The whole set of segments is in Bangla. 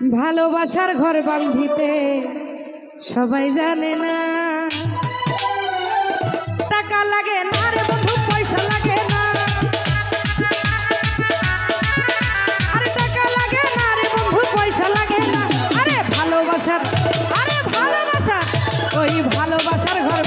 ভালোবাসার ঘর বান্ধিতে, সবাই জানে না। টাকা লাগে না রে বন্ধু, পয়সা লাগে না। আরে টাকা লাগে না রে বন্ধু, পয়সা লাগে না। আরে ভালোবাসার, আরে ভালোবাসা ওই ভালোবাসার ঘর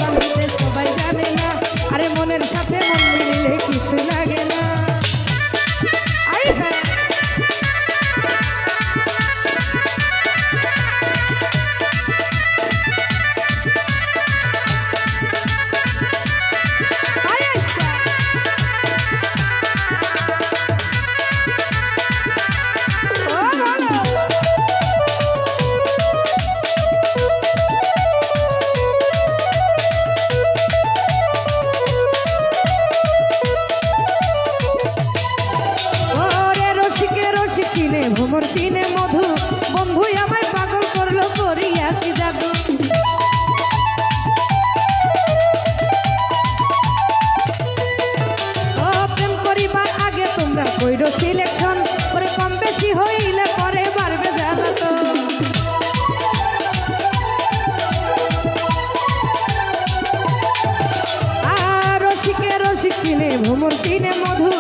চিনে, ভ্রমর চিনে মধু। বন্ধু আমায় পাগল করল, করিয়া কি জাদু? প্রেম করিবার আগে তোমরা কইরো সিলেকশন পরে কম বেশি হইলে পরে বাড়বে জ্বালাতো আর রসিকে রসিক চিনে চিনে মধু।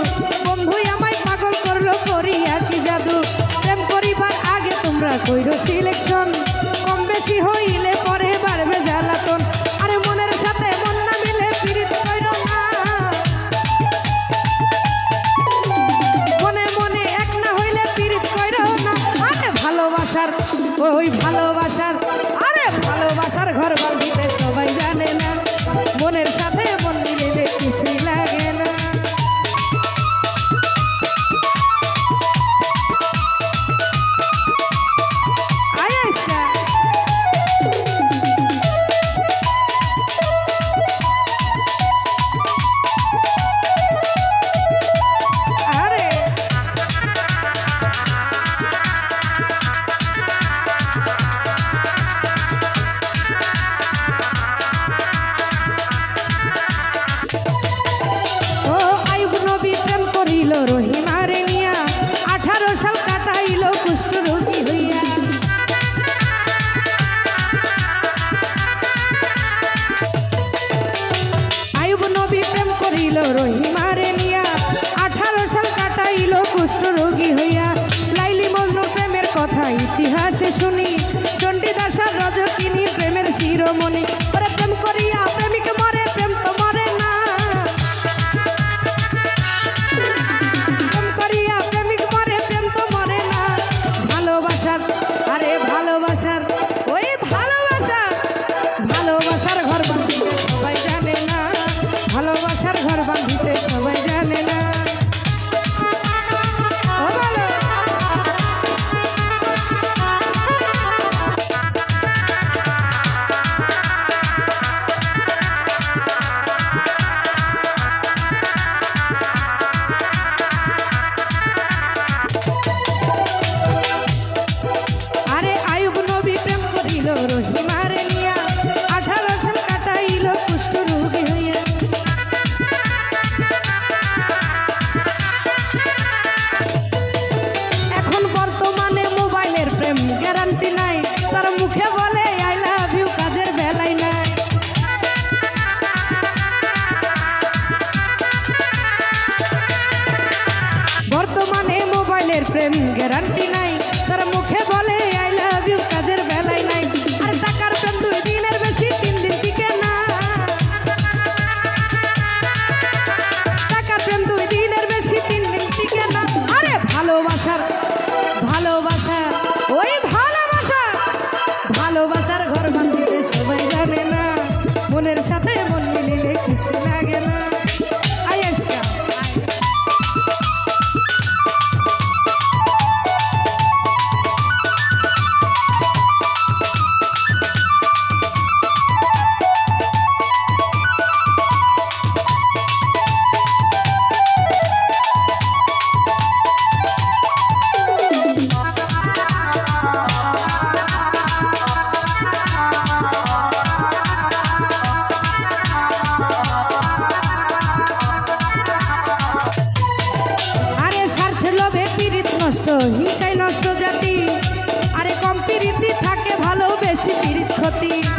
সিলেকশন কম বেশি হইলে পরে বাড়বে জ্বালাতন। আরে মনের সাথে মন না মিলে মনে মনে এক না হইলে পীড়িত কইরো না। আরে ভালোবাসার, ওই ভালোবাসার, আরে ভালোবাসার ঘর বান্ধিতে সবাই জানে না। মনের করিল রহিমারে নিয়া আঠারো সাল কাটাইল কুষ্ঠ রোগী হইয়া। লাইলি মজনু প্রেমের কথা ইতিহাসে শুনি। চণ্ডীদাসার রজকিনী প্রেমের শিরোমণি। ভালোবাসা ওই ভালোবাসা হিংসায় নষ্ট জাতি। আরে কম প্রীতি থাকে ভালো বেশি পীড়িত ক্ষতি।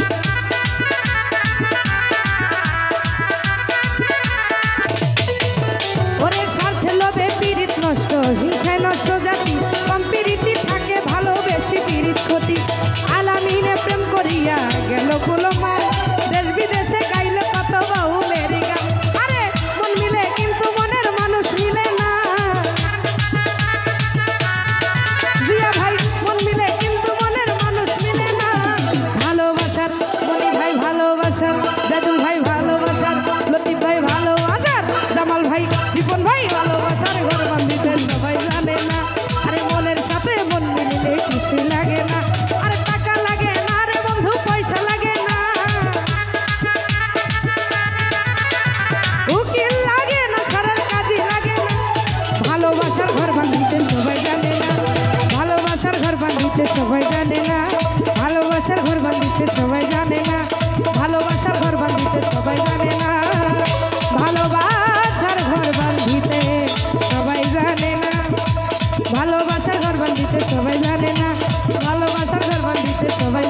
সবাই জানে না। ভালোবাসার ঘর বান্ধিতে সবাই জানে না। ভালোবাসার ঘর বান্ধিতে সবাই জানে না। ভালোবাসার ঘর বান্ধিতে সবাই জানে না। ভালোবাসার ঘর বান্ধিতে সবাই জানে না। ভালোবাসার ঘর বান্ধিতে সবাই